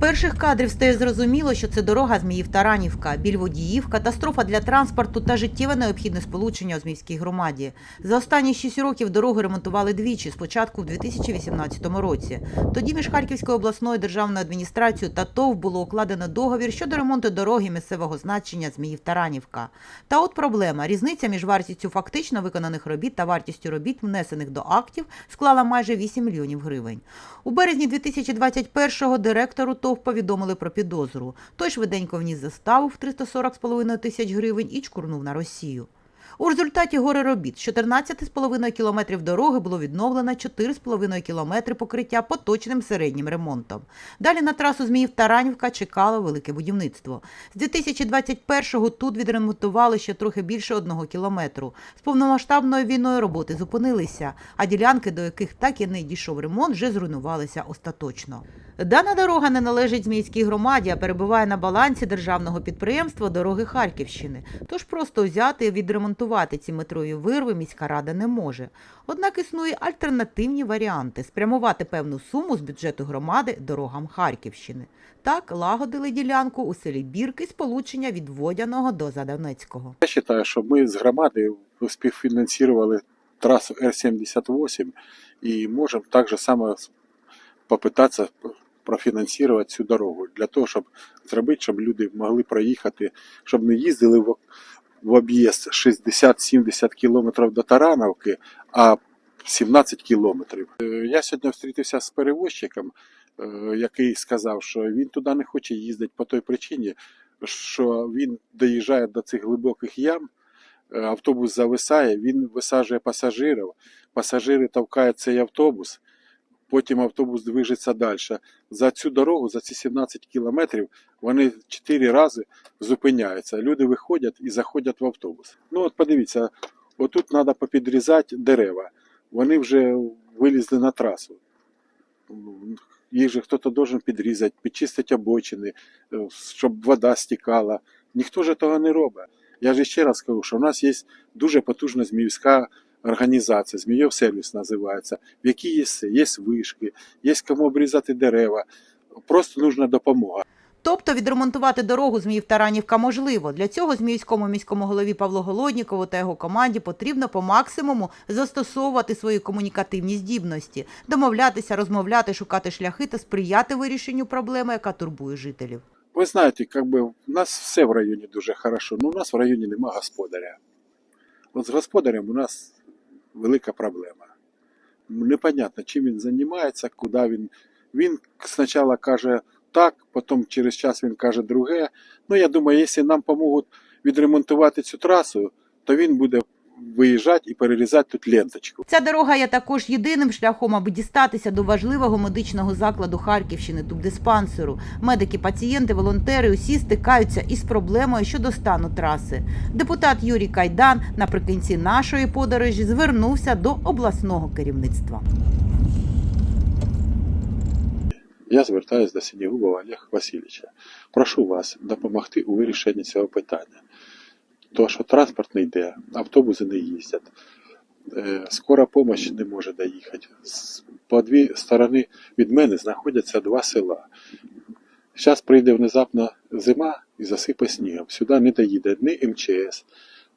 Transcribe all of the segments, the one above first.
перших кадрів стає зрозуміло, що це дорога Зміїв-Таранівка, біль водіїв, катастрофа для транспорту та життєве необхідне сполучення у Зміївській громаді. За останні шість років дороги ремонтували двічі, спочатку в 2018 році. Тоді між Харківською обласною державною адміністрацією та ТОВ було укладено договір щодо ремонту дороги місцевого значення Зміїв-Таранівка. Та от проблема: різниця між вартістю фактично виконаних робіт та вартістю робіт, внесених до актів, склала майже 8 мільйонів гривень. У березні 2021-го директору ТОВ повідомили про підозру. Той швиденько вніс заставу в 340,5 тисяч гривень і чкурнув на Росію. У результаті гори робіт з 14,5 кілометрів дороги було відновлено 4,5 кілометри покриття поточним середнім ремонтом. Далі на трасу Зміїв-Таранівка чекало велике будівництво. З 2021-го тут відремонтували ще трохи більше одного кілометру. З повномасштабною війною роботи зупинилися, а ділянки, до яких так і не дійшов ремонт, вже зруйнувалися остаточно. Дана дорога не належить Зміївській громаді, а перебуває на балансі державного підприємства Дороги Харківщини. Тож просто взяти і відремонтувати ці метрові вирви міська рада не може. Однак існують альтернативні варіанти спрямувати певну суму з бюджету громади дорогам Харківщини. Так лагодили ділянку у селі Бірки сполучення від Водяного до Задонецького. Я вважаю, що ми з громади співфінансували трасу Р-78 і можемо так само попитатися профінансувати цю дорогу для того, щоб зробити, щоб люди могли проїхати, щоб не їздили в, в об'їзд 60-70 кілометрів до Тарановки, а 17 кілометрів. Е, Я сьогодні зустрітився з перевозчиком, е, який сказав, що він туди не хоче їздити по той причині, що він доїжджає до цих глибоких ям, е, автобус зависає, він висаджує пасажирів, пасажири товкають цей автобус, потім автобус движеться далі. За цю дорогу, за ці 17 кілометрів, вони 4 рази зупиняються. Люди виходять і заходять в автобус. Ну от подивіться, отут треба попідрізати дерева. Вони вже вилізли на трасу. Їх же хтось должен підрізати, підчистити обочини, е, щоб вода стікала. Ніхто ж того не робить. Я ж ще раз скажу, що в нас є дуже потужна зміївська організація, Змійов сервіс називається, в якій є все, є вишки, є кому обрізати дерева. Просто нужна допомога. Тобто відремонтувати дорогу Зміїв-Таранівка можливо. Для цього Зміївському міському голові Павлу Голоднікову та його команді потрібно по максимуму застосовувати свої комунікативні здібності, домовлятися, розмовляти, шукати шляхи та сприяти вирішенню проблеми, яка турбує жителів. Ви знаєте, как би, у нас все в районі дуже хорошо, але у нас в районі нема господаря. От з господарем у нас велика проблема. Непонятно, чим він займається, куди він. Він спочатку каже так, потім через час він каже друге. Ну, я думаю, якщо нам допоможуть відремонтувати цю трасу, то він буде виїжджати і перерізати тут ленточку. Ця дорога є також єдиним шляхом, аби дістатися до важливого медичного закладу Харківщини, тубдиспансеру. Медики, пацієнти, волонтери усі стикаються із проблемою щодо стану траси. Депутат Юрій Кайдан наприкінці нашої подорожі звернувся до обласного керівництва. Я звертаюся до Синігубова Олега Васильовича. Прошу вас допомогти у вирішенні цього питання. То, що транспорт не йде, автобуси не їздять, е, скора допомога не може доїхати. По дві сторони від мене знаходяться два села. Зараз прийде внезапно зима і засипе снігом. Сюди не доїде ні МЧС,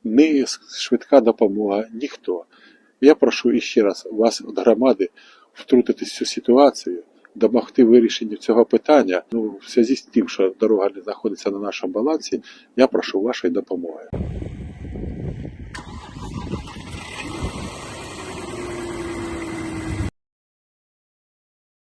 ні швидка допомога, ніхто. Я прошу іще раз вас від громади втрутитись в цю ситуацію, допомогти вирішенню цього питання. Ну, в зв'язку з тим, що дорога не знаходиться на нашому балансі, я прошу вашої допомоги.